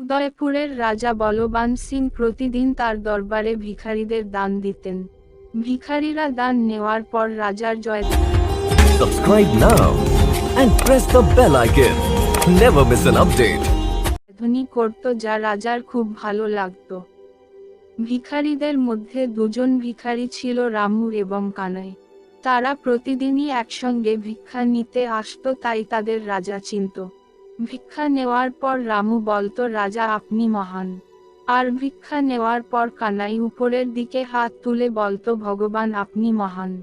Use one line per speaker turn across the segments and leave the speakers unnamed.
উদয়পুরের রাজা বলবান সিং প্রতিদিন তার দরবারে ভিখারিদের দান দিতেন। ভিখারিরা দান নেওয়ার পর রাজার জয়. ধ্বনি করত যা রাজার খুব ভালো লাগত। ভিখারিদের মধ্যে দুজন ভিখারি ছিল রামু এবং কানাই। তারা প্রতিদিনই একসঙ্গে ভিক্ষা নিতে আসতো তাই তাদের রাজা চিনত। ভিক্ষা নেওয়ার পর রামু বলতো, রাজা, আপনি মহান। আর ভিক্ষা নেওয়ার পর কানাই উপরের দিকে হাত তুলে বলতো, ভগবান, আপনি মহান।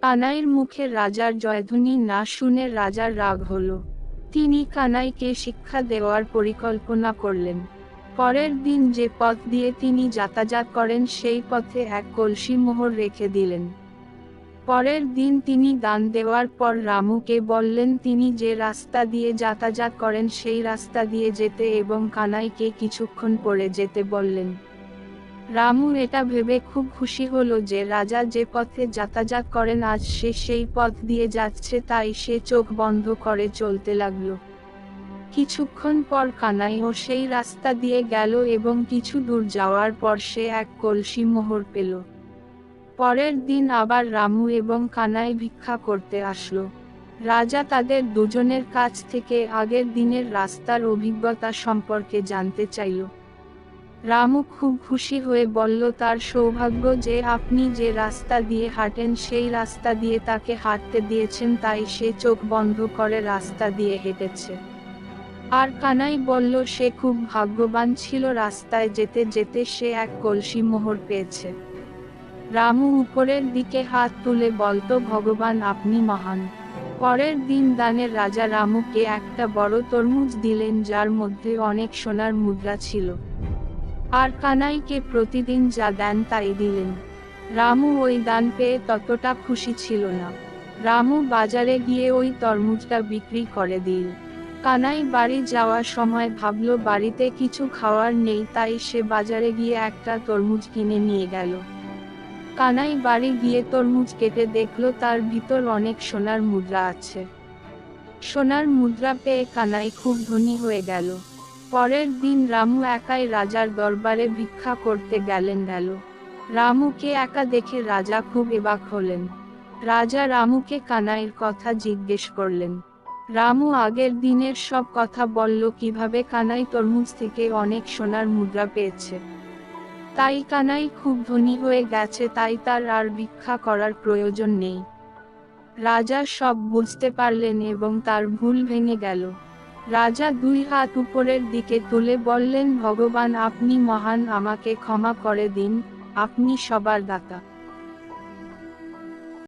কানাইয়ের মুখে রাজার জয়ধ্বনি না শুনে রাজার রাগ হলো। তিনি কানাইকে শিক্ষা দেওয়ার পরিকল্পনা করলেন। পরের দিন যে পথ দিয়ে তিনি যাতায়াত করেন, সেই পথে এক কলসি মোহর রেখে দিলেন। পরের দিন তিনি দান দেওয়ার পর রামুকে বললেন, তিনি যে রাস্তা দিয়ে যাতায়াত করেন, সেই রাস্তা দিয়ে যেতে এবং কানাইকে কিছুক্ষণ পরে যেতে বললেন। রামু এটা ভেবে খুব খুশি হলো যে রাজা যে পথে যাতায়াত করেন, আজ সে সেই পথ দিয়ে যাচ্ছে, তাই সে চোখ বন্ধ করে চলতে লাগল। কিছুক্ষণ পর কানাইও সেই রাস্তা দিয়ে গেল এবং কিছু দূর যাওয়ার পর সে এক কলসি মোহর পেল। পরের দিন আবার রামু এবং কানাই ভিক্ষা করতে আসলো। রাজা তাদের দুজনের কাছ থেকে আগের দিনের রাস্তার অভিজ্ঞতা সম্পর্কে জানতে চাইল। রামু খুব খুশি হয়ে বলল, তার সৌভাগ্য যে আপনি যে রাস্তা দিয়ে হাঁটেন, সেই রাস্তা দিয়ে তাকে হাঁটতে দিয়েছেন, তাই সে চোখ বন্ধ করে রাস্তা দিয়ে হেঁটেছে। আর কানাই বলল, সে খুব ভাগ্যবান ছিল, রাস্তায় যেতে যেতে সে এক কলসি মোহর পেয়েছে। রামু উপরের দিকে হাত তুলে বলতো, ভগবান, আপনি মহান। পরের দিন দানের রাজা রামুকে একটা বড় তরমুজ দিলেন, যার মধ্যে অনেক সোনার মুদ্রা ছিল। আর কানাইকে প্রতিদিন যা দেন তাই দিলেন। রামু ওই দান পেয়ে ততটা খুশি ছিল না। রামু বাজারে গিয়ে ওই তরমুজটা বিক্রি করে দিল। কানাই বাড়ি যাওয়ার সময় ভাবলো, বাড়িতে কিছু খাওয়ার নেই, তাই সে বাজারে গিয়ে একটা তরমুজ কিনে নিয়ে গেল। কানাই বাড়ি গিয়ে তরমুজ কেটে দেখল তার ভিতর অনেক সোনার মুদ্রা আছে। সোনার মুদ্রা পেয়ে কানাই খুব ধনী হয়ে গেল। পরের দিন রামু একাই রাজার দরবারে ভিক্ষা করতে গেলেন গেল। রামুকে একা দেখে রাজা খুব এবাক হলেন। রাজা রামুকে কানাইয়ের কথা জিজ্ঞেস করলেন। রামু আগের দিনের সব কথা বলল কীভাবে কানাই তরমুজ থেকে অনেক সোনার মুদ্রা পেয়েছে। তাই কানাই খুব ধনী হয়ে গেছে, তাই তার আর ভিক্ষা করার প্রয়োজন নেই। রাজা সব বুঝতে পারলেন এবং তার ভুল ভেঙে গেল। রাজা দুই হাত উপরের দিকে তুলে বললেন, ভগবান, আপনি মহান, আমাকে ক্ষমা করে দিন, আপনি সবার দাতা।